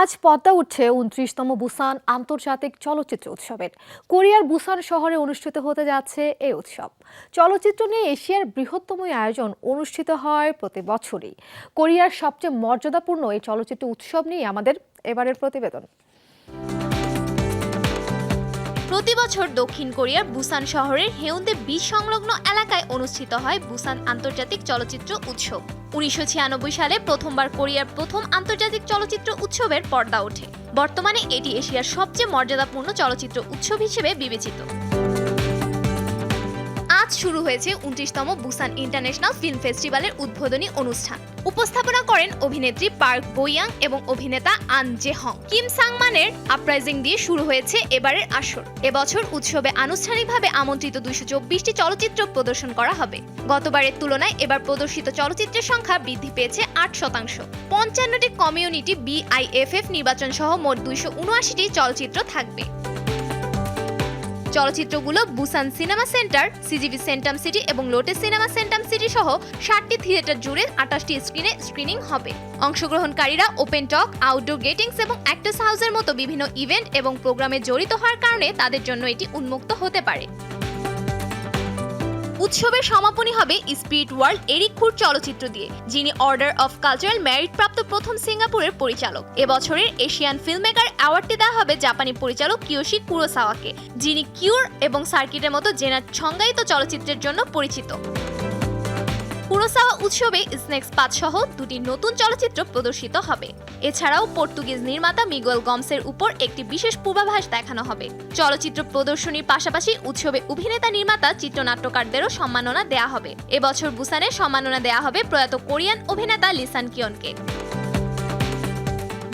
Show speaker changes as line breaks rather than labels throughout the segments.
আজ পদ্মা উঠছে উনত্রিশতম বুসান আন্তর্জাতিক চলচ্চিত্র উৎসবের। কোরিয়ার বুসান শহরে অনুষ্ঠিত হতে যাচ্ছে এই উৎসব। চলচ্চিত্র নিয়ে এশিয়ার বৃহত্তম আয়োজন অনুষ্ঠিত হয় প্রতি বছরই। কোরিয়ার সবচেয়ে মর্যাদাপূর্ণ এই চলচ্চিত্র উৎসব নিয়ে আমাদের এবারের প্রতিবেদন।
প্রতি বছর দক্ষিণ কোরিয়ার বুসান শহরের হেউন্দে বীজ সংলগ্ন এলাকায় অনুষ্ঠিত হয় বুসান আন্তর্জাতিক চলচ্চিত্র উৎসব। উনিশশো ছিয়ানব্বই সালে প্রথমবার কোরিয়ার প্রথম আন্তর্জাতিক চলচ্চিত্র উৎসবের পর্দা ওঠে। বর্তমানে এটি এশিয়ার সবচেয়ে মর্যাদাপূর্ণ চলচ্চিত্র উৎসব হিসেবে বিবেচিত। আজ শুরু হয়েছে উনত্রিশতম বুসান ইন্টারন্যাশনাল ফিল্ম ফেস্টিভ্যালের উদ্বোধনী অনুষ্ঠান। উপস্থাপনা করেন অভিনেত্রী পার্ক বোয়াং এবং অভিনেতা আন জে হং কিম সাংমানের আপরাইজিং দিয়ে শুরু হয়েছে এবারের আসর। এবছর উৎসবে আনুষ্ঠানিকভাবে আমন্ত্রিত দুইশো চব্বিশটি চলচ্চিত্র প্রদর্শন করা হবে। গতবারের তুলনায় এবার প্রদর্শিত চলচ্চিত্রের সংখ্যা বৃদ্ধি পেয়েছে আট শতাংশ। পঞ্চান্নটি কমিউনিটি বিআইএফএফ নির্বাচন সহ মোট দুইশো উনআশিটি চলচ্চিত্র থাকবে। চলচ্চিত্রগুলো Busan cinema center, CGV Centum city এবং লোটেস সিনেমা সেন্টাম সিটি সহ ষাটটি থিয়েটার জুড়ে আঠাশটি স্ক্রিনে স্ক্রিনিং হবে। অংশগ্রহণকারীরা ওপেন টক আউটডোর গেটিংস এবং অ্যাক্টার্স হাউসের মতো বিভিন্ন ইভেন্ট এবং প্রোগ্রামে জড়িত হওয়ার কারণে তাদের জন্য এটি উন্মুক্ত হতে পারে। উৎসবের সমাপনী হবে স্পিরিট ওয়ার্ল্ড এরিক খুর চলচ্চিত্র দিয়ে, যিনি অর্ডার অফ কালচারাল মেরিট প্রাপ্ত প্রথম সিঙ্গাপুরের পরিচালক। এবছরের এশিয়ান ফিল্মমেকার অ্যাওয়ার্ডটি দেওয়া হবে জাপানি পরিচালক কিয়োশি কুরোসাওয়াকে, যিনি কিউর এবং সার্কিটের মতো জেনার সংজ্ঞায়িত চলচ্চিত্রের জন্য পরিচিত। কুরোসাওয়া উৎসবে স্নেক্স পাঁচ সহ দুটি নতুন চলচ্চিত্র প্রদর্শিত হবে। এছাড়াও পর্তুগিজ নির্মাতা মিগুয়েল গমসের উপর একটি বিশেষ পূর্বাভাস দেখানো হবে। চলচ্চিত্র প্রদর্শনীর পাশাপাশি উৎসবে অভিনেতা নির্মাতা চিত্রনাট্যকারদেরও সম্মাননা দেয়া হবে। এবছর বুসানে সম্মাননা দেয়া হবে প্রয়াত কোরিয়ান অভিনেতা লিসান কিয়নকে।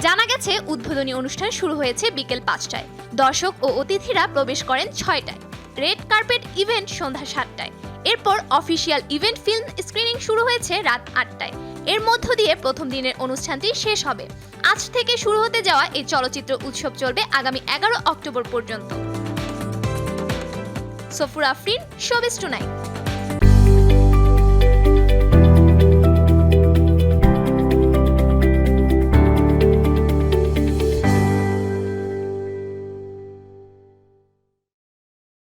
জানা গেছে, উদ্বোধনী অনুষ্ঠান শুরু হয়েছে বিকেল পাঁচটায়। দর্শক ও অতিথিরা প্রবেশ করেন ছয়টায়। রেড কার্পেট ইভেন্ট সন্ধ্যা সাতটায়। এরপর অফিসিয়াল ইভেন্ট ফিল্ম স্ক্রিনিং শুরু হয়েছে রাত আটটায়। এর মধ্য দিয়ে প্রথম দিনের অনুষ্ঠানটি শেষ হবে। আজ থেকে শুরু হতে যাওয়া এই চলচ্চিত্র উৎসব চলবে আগামী এগারো অক্টোবর পর্যন্ত। Safur Afrin showbiz tonight.